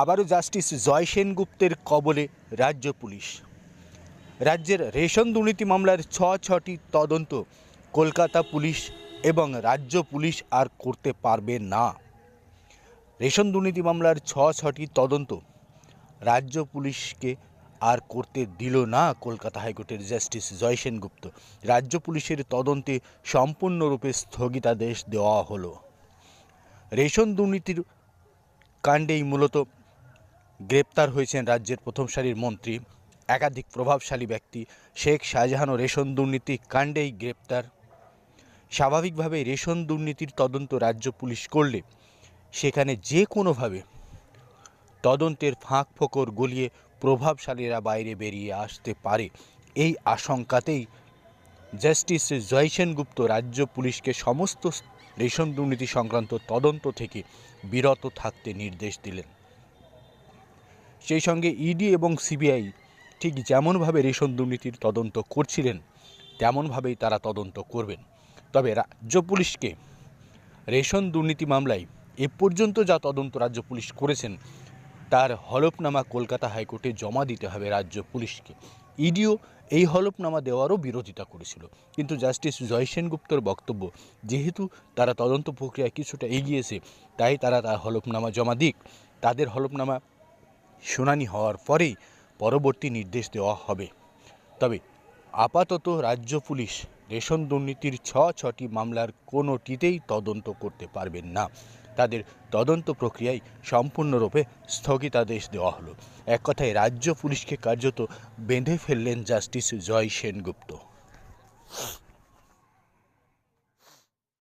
আবারও জাস্টিস জয় সেনগুপ্তের কবলে রাজ্য পুলিশ। রাজ্যের রেশন দুর্নীতি মামলার ছ, ছটি তদন্ত কলকাতা পুলিশ এবং রাজ্য পুলিশ আর করতে পারবে না। রেশন দুর্নীতি মামলার ছ, ছটি তদন্ত রাজ্য পুলিশকে আর করতে দিল না কলকাতা হাইকোর্টের জাস্টিস জয় সেনগুপ্ত। রাজ্য পুলিশের তদন্তে সম্পূর্ণরূপে স্থগিতাদেশ দেওয়া হলো। রেশন দুর্নীতির কাণ্ডেই মূলত গ্রেপ্তার হয়েছেন রাজ্যের প্রথম সারির মন্ত্রী, একাধিক প্রভাবশালী ব্যক্তি। শেখ শাহজাহান ও রেশন দুর্নীতি কাণ্ডেই গ্রেপ্তার। স্বাভাবিকভাবে রেশন দুর্নীতির তদন্ত রাজ্য পুলিশ করলে। সেখানে যে কোনোভাবে তদন্তের ফাঁক ফোকর গলিয়ে প্রভাবশালীরা বাইরে বেরিয়ে আসতে পারে, এই আশঙ্কাতেই জাস্টিস জয় সেনগুপ্ত রাজ্য পুলিশকে সমস্ত রেশন দুর্নীতি সংক্রান্ত তদন্ত থেকে বিরত থাকতে নির্দেশ দিলেন। সেই সঙ্গে ইডি এবং সিবিআই ঠিক যেমনভাবে রেশন দুর্নীতির তদন্ত করছিলেন, তেমনভাবেই তারা তদন্ত করবেন। তবে রাজ্য পুলিশকে রেশন দুর্নীতি মামলায় এ পর্যন্ত যা তদন্ত রাজ্য পুলিশ করেছেন, তার হলফনামা কলকাতা হাইকোর্টে জমা দিতে হবে রাজ্য পুলিশকে। ইডিও এই হলফনামা দেওয়ারও বিরোধিতা করেছিল। কিন্তু জাস্টিস জয় সেনগুপ্তর বক্তব্য, যেহেতু তারা তদন্ত প্রক্রিয়া কিছুটা এগিয়েছে, তাই তারা তার হলফনামা জমা দিক। তাদের হলফনামা শুনানি হওয়ার পরেই পরবর্তী নির্দেশ দেওয়া হবে। তবে আপাতত রাজ্য পুলিশ রেশন দুর্নীতির ছ ছটি মামলার কোনোটিতেই তদন্ত করতে পারবেন না। তাদের তদন্ত প্রক্রিয়ায় সম্পূর্ণরূপে স্থগিতাদেশ দেওয়া হলো। এক কথায় রাজ্য পুলিশকে কার্যত বেঁধে ফেললেন জাস্টিস জয় সেনগুপ্ত।